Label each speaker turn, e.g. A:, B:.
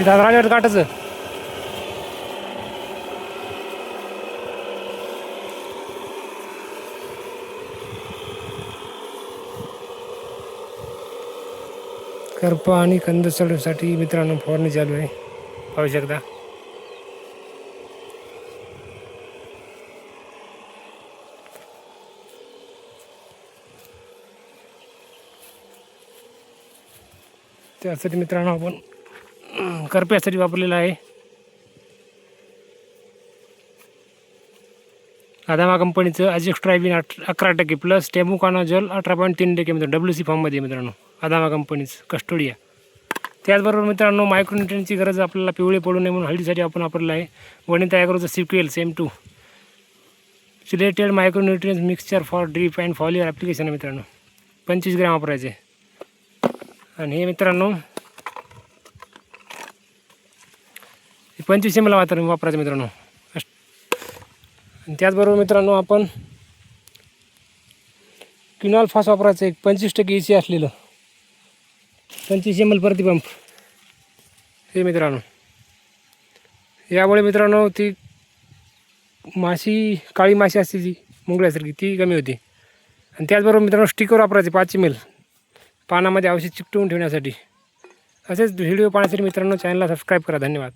A: तिथं आता राहिलं काटाचं करपा आणि कंद चढवण्यासाठी मित्रांनो फवारणी चालू आहे. पाहू शकता. त्यासाठी मित्रांनो आपण करप्यासाठी वापरलेला आहे. आदामा कंपनीचं अजिक्स ट्रायबिन अठ अकरा टक्के प्लस टेमुकानोजल अठरा पॉईंट तीन टक्के मित्रांनो डब्ल्यू सी फॉर्ममध्ये मित्रांनो आदामा कंपनीचं कस्टोडिया त्याचबरोबर मित्रांनो मायक्रोन्युट्रियनची गरज आपल्याला पिवळे पडू नये म्हणून हळदीसाठी आपण वापरलं आहे. वणी तयार करूचं sequel same to chelated micronutrients mixture for drip and foliar application आहे मित्रांनो. पंचवीस ग्रॅम वापरायचे. आणि हे मित्रांनो पंचवीस एम एल मात्र वापरायचं मित्रांनो. आणि त्याचबरोबर मित्रांनो आपण क्युनॉल फास वापरायचं एक पंचवीस टक्के ए सी असलेलं पंचवीस एम एल प्रतिपंप हे मित्रांनो. यामुळे मित्रांनो ती माशी काळी माशी असते जी मुंगळ्यासारखी ती कमी होती. आणि त्याचबरोबर मित्रांनो स्टिकर वापरायचे पाच एम एल पानामध्ये औषध चिकटवून ठेवण्यासाठी. असेच व्हिडिओ पाहण्यासाठी मित्रांनो चॅनलला सबस्क्राईब करा. धन्यवाद.